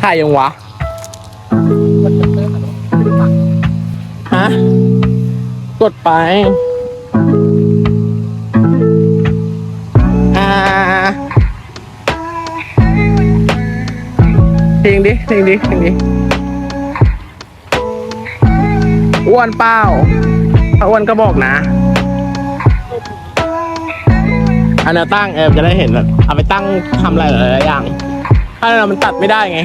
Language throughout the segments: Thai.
ถ่ายยังวะ ฮะ กดไป อ่าทิ้งดิทิ้งดิทิ้งดิอ้วนเป้าถ้าอ้วนก็บอกนะอันนี้ตั้งเออจะได้เห็นแบบเอาไปตั้งทำอะไรหลายๆอย่าง ถ้าเรามันตัดไม่ได้ไง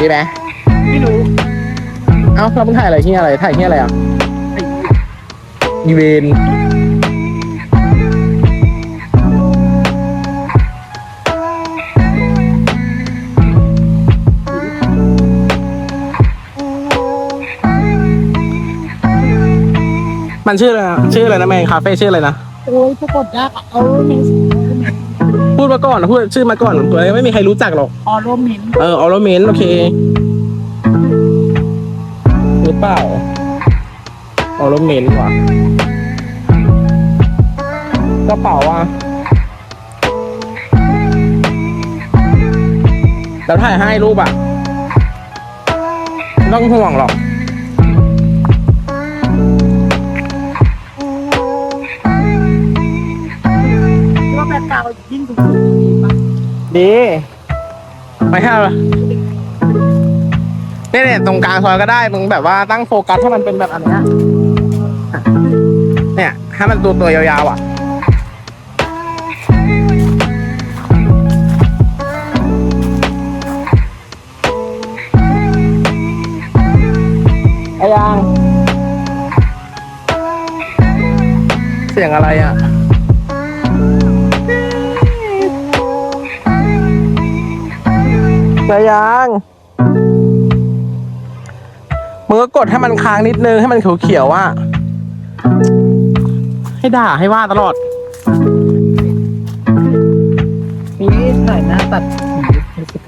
ดีไหมไม่รู้ เอ้าเราเพิ่งถ่ายอะไรที่อะไร ถ่ายที่อะไรอะ อีเวนต์ มันชื่ออะไรนะชื่ออะไรนะแมงคาเฟ่ชื่ออะไรนะ โอ้ยปรากฏยากอะเอาโรเมนพูดมาก่อนนะพูดชื่อมาก่อนเผื่อไม่มีใครรู้จักหรอก ออโรเมนเออออโรเมนโอเคหรือเปล่าออโรเมนว่ะกระเป๋าอะแล้วถ่ายให้รูปอะไม่ต้องห่วงหรอกาวยิ่งสูงดีไปห้าละเนี่ยเนี่ยตรงกลางซอยก็ได้มึงแบบว่าตั้งโฟกัสให้มันเป็นแบบอันเนี้ยเนี่ยให้มันตัวตัวยาวๆอะไอ้ยัง เสียงอะไรอะ ไอ้ยังมึงก็กดให้มันค้างนิดนึงให้มันเขียวๆอะให้ด่าให้ว่าตลอดนี่ถ่ายหน้าตัดสีรู้สึก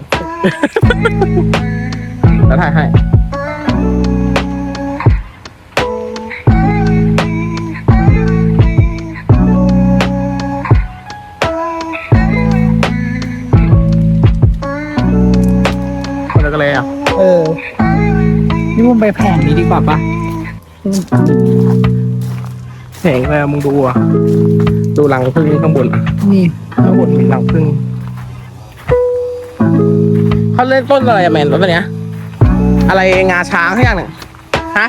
แล้วถ่ายให้ คนละกันเลยอะ เออ นี่มึงไปแผงนี้ดีกว่าปะเห็นแล้วมึงดูอะ ดูรังพึ่งข้างบนอะ นี่ข้างบนมีรังพึ่งเขาเล่นต้นอะไรอะแมนต้นเนี้ย อะไรงาช้างให้อย่างหนึ่งฮะ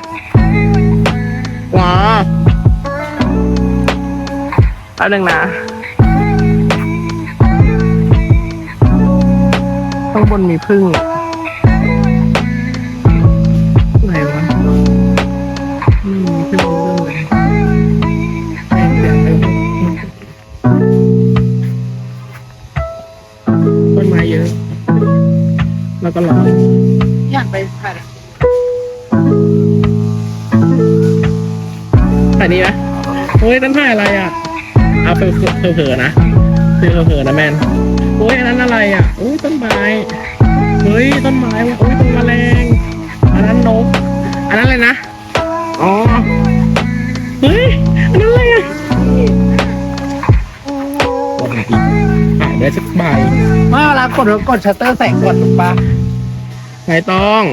งอเอาหนึ่งนะข้างบนมีพึ่งไห แล้วก็ร้อนอยากไปถ่ายถ่ายนี้ไหมโอ้ยนั่นถ่ายอะไรอะเอาเผลอๆเผลอๆนะคือเผลอๆนะแมนโอ้ยอันนั้นอะไรอะโอ้ยต้นไม้เฮ้ยต้นไม้ว่ะโอ้ยต้นแมลงอันนั้นนกอันนั้นอะไรนะอ๋อเฮ้ยอันนั้นอะไรอะกดหน่อยดิถ่ายได้สักใบเมื่อเวลากดกดชัตเตอร์แสงก่อนถูกปะ ไม่ต้อง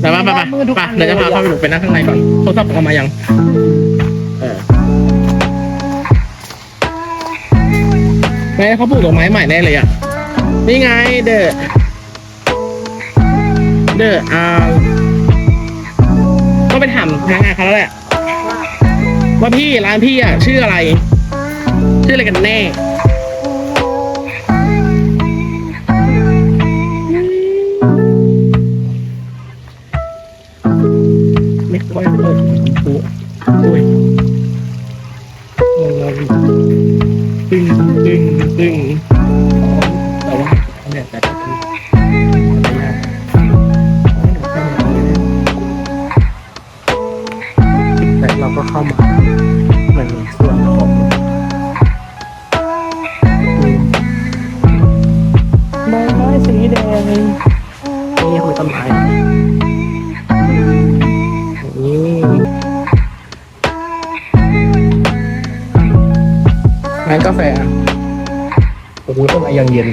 แต่ว่าไปไปไปเดี๋ยวจะพาเข้าไปดูไปนั่งข้างในก่อนโทรศัพท์เอามายัง เออแม่เขาปลูกดอกไม้ใหม่แน่เลยอะ นี่ไงเดอะเดอะอ่าก็ไปถามพนักงานเขาแล้วแหละว่าพี่ร้านพี่อะ ชื่ออะไร ชื่ออะไรกันแน่ เามาเหมือนส่วนของใบไม้สีแดงนี่คือต้นไม้ร้านกาแฟโอ้โหต้นไม้ยังเย็น